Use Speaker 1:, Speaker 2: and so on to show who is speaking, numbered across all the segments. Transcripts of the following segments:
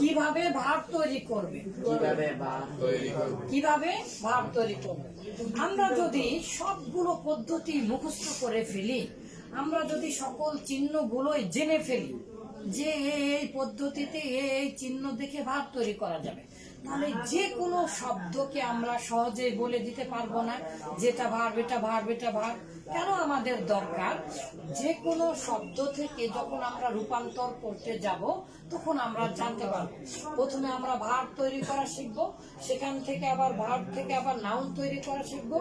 Speaker 1: কীভাবে ভাব তৈরি করবে?
Speaker 2: কীভাবে
Speaker 1: ভাব তৈরি করবে? আমরা যদি সবগুলো পদ্ধতি মুখস্থ করে ফেলি আমরা যদি সকল চিহ্ন গুলোই জেনে ফেলি যে এই এই পদ্ধতিতে এই চিহ্ন দেখে ভাব তৈরি করা যাবে তাহলে যে কোনো শব্দকে আমরা সহজেই বলে দিতে পারব না, যেটা ভার এটা ভার এটা ভার, কেন আমাদের দরকার? যে কোনো শব্দ থেকে যখন আমরা রূপান্তর করতে যাব, তখন আমরা জানতে পারব। প্রথমে আমরা ভার তৈরি করা শিখব, সেখান থেকে আবার ভার থেকে আবার নাউন তৈরি করা শিখব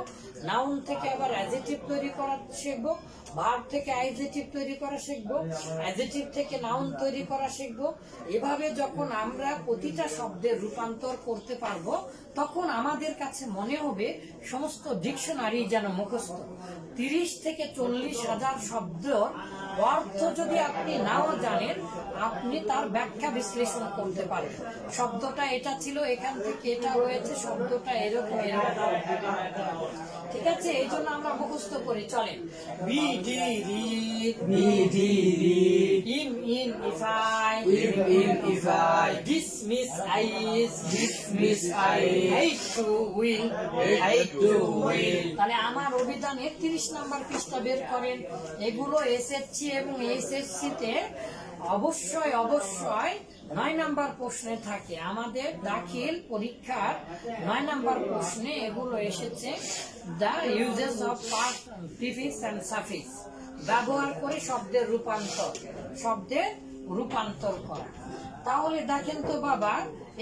Speaker 1: নাউন থেকে আবার অ্যাজেটিভ তৈরি করা শিখব, ভার থেকে অ্যাজেটিভ তৈরি করা শিখব অ্যাজেটিভ থেকে নাউন তৈরি করা শিখব। এভাবে যখন আমরা প্রতিটা শব্দের রূপান্তর করতে পারব তখন আমাদের কাছে মনে হবে সমস্ত ডিকশনারি যেন মুখস্থ। তিরিশ থেকে চল্লিশ হাজার শব্দ অর্থ যদি আপনি নাও জানেন আপনি তার ব্যাখ্যা বিশ্লেষণ করতে পারবেন শব্দটা এটা ছিল এখান থেকে এটা হয়েছে শব্দটা এরকম এরকম। ঠিক আছে? এই জন্য আমরা মুখস্থ করি চলেন। বি ডি রি
Speaker 2: রি
Speaker 1: I'm in
Speaker 2: I'm I'm if I
Speaker 1: dismiss ice
Speaker 2: dismiss I
Speaker 1: hate to will
Speaker 2: hate to win.
Speaker 1: তাহলে আমার অভিধান একত্রিশ নাম্বার পৃষ্ঠা বের করেন। এগুলো এসএসসি এবং এইচএসসি তে অবশ্যই অবশ্যই নয় নাম্বার প্রশ্নে থাকে। আমাদের দাখিল পরীক্ষার নয় নাম্বার প্রশ্নে এগুলো এসেছে। The uses of past prefix and suffix ব্যবহার করে শব্দের রূপান্তর। শব্দের রূপান্তর করা। তাহলে দেখেন তো বাবা,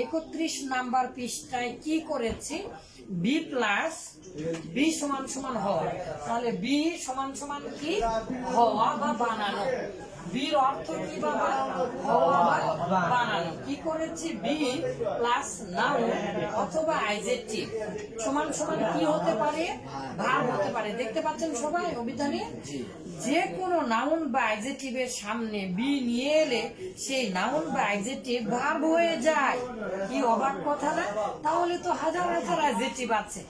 Speaker 1: একত্রিশ নাম্বার পৃষ্ঠায় কি করেছি? বি প্লাস বি সমান সমান হওয়া তাহলে বি সমান সমান কি? হওয়া বা বানানো। বির অর্থ কি বাবা? হওয়া করেছি বি প্লাস নাউন অথবা আইজেটিভ সমান সমান কি হতে পারে? ভাব হতে পারে। দেখতে পাচ্ছেন সবাই অভিধানে? যে কোনো নাউন বা অ্যাডজেটিভের সামনে বি নিয়ে এলে সেই নাউন বা অ্যাডজেটিভ ভার্ব হয়ে যায়। কি অবাক কথা না? তাহলে তো হাজার হাজার অ্যাডজেটিভ আছে।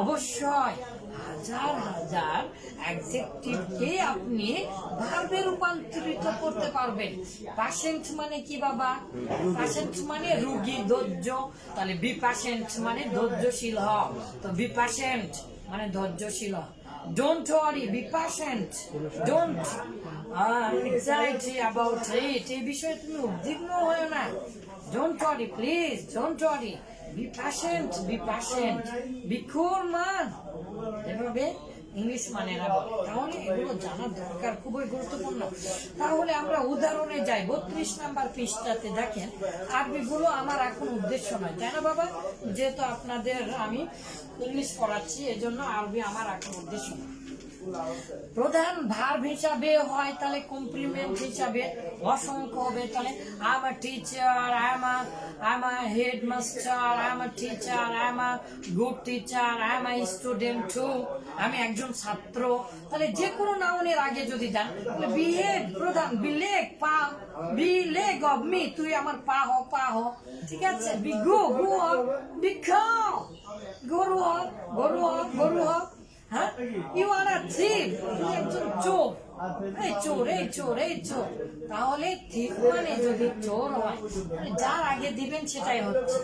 Speaker 1: অবশ্যই হাজার হাজার অ্যাডজেক্টিভকে আপনি ভার্বে রূপান্তরিত করতে পারবেন। পাশেন্ট মানে কি বাবা? পাশেন্ট মানে রুগী ধৈর্য তাহলে বি পাশেন্ট মানে ধৈর্যশীল হ তো বি পাশেন্ট মানে ধৈর্যশীল হ Don't worry, be patient. Don't uh, anxiety about. এই বিষয়ে তুমি উদ্বিগ্ন হও না Don't worry, please. Don't worry. Be patient. Be patient. Be cool, man. এভাবে ইংলিশ মানে না তাহলে এগুলো জানার দরকার খুবই গুরুত্বপূর্ণ। তাহলে আমরা উদাহরণে যাই। বত্রিশ নাম্বার পৃষ্ঠাতে দেখেন আরবিগুলো আমার এখন উদ্দেশ্য নয়। তাই না বাবা? যেহেতু আপনাদের আমি ইংলিশ পড়াচ্ছি, এজন্য আরবি আমার এখন উদ্দেশ্য না প্রধান ভার্ব হিসাবে হয়, তাহলে কমপ্লিমেন্ট হিসাবে, অসংখ্য হবে, তাহলে I'm a teacher I'm a I'm a head master I'm a teacher I'm a good teacher I'm a student to আমি একজন ছাত্র। তাহলে যে কোনো নাউনের আগে যদি যান, তাহলে বিহেড প্রধান বিলেগ পা বিলেগ অফ মি তুই আমার পা হ পা হ। ঠিক আছে? বি গো গো অফ গরু খাও গরু হ গরু হ গরু হ হ্যাঁ ইউ আর আ থিপ তুমি একজন চোর এই চোর এই চোর এই চোর। তাহলে থিপ মানে যদি চোর হয় যার আগে দিবেন সেটাই হচ্ছে।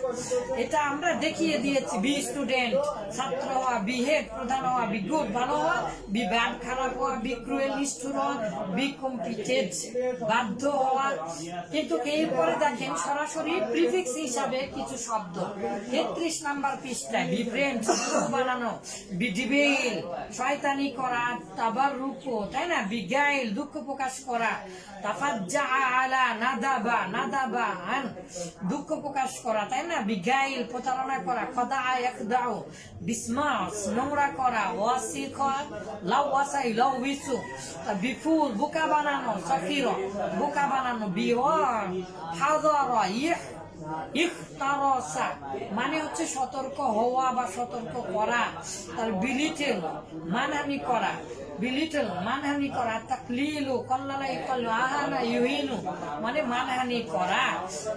Speaker 1: এটা আমরা দেখিয়ে দিয়েছি, বি স্টুডেন্ট। ছাত্র হওয়া, বি হেড, প্রধান হওয়া, বি ভালো হওয়া, বি ব্যাড, খারাপ হওয়া, বি ক্রুয়েল হওয়া, বি কম্পিটেড বাধ্য হওয়া। কিন্তু এরপরে দেখেন, সরাসরি প্রিফিক্স হিসাবে কিছু শব্দ। তেত্রিশ নাম্বার পৃষ্ঠায়, বি ফ্রেন্ড বানানো, বি ডিবেল, শয়তানি করা তাবার রূপ তাই না? বিগাইল দুঃখ প্রকাশ করা। তাফাজ্জা আলা নাদাবা নাদাবা আন। দুঃখ প্রকাশ করা, তাই না? বিগাইল প্রতারণা করা, খদা একদাও বিসমাস, নোংরা করা ওয়াসি লাউ ওয়াসাই, লাউ বিসু। বিফুল বোকা বানানো, সফির, বোকা বানানো বিওয়ার হাজারা, ইহ ইখতারসা মানে হচ্ছে সতর্ক হওয়া বা সতর্ক করা। তার বিলিটেল, মানহানি করা। বিলিটেল, মানহানি করা। তাকলিলু, কল্লালা ইকাল্লু আহানা ইউহিনু মানে মানহানি করা।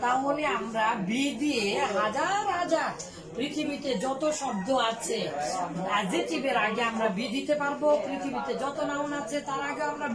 Speaker 1: তাহলে আমরা বি দিয়ে হাজার হাজার পৃথিবীতে যত শব্দ আছে অ্যাডজেক্টিভের আগে আমরা বি দিতে পারব। পৃথিবীতে যত নাউন আছে, তার আগে আমরা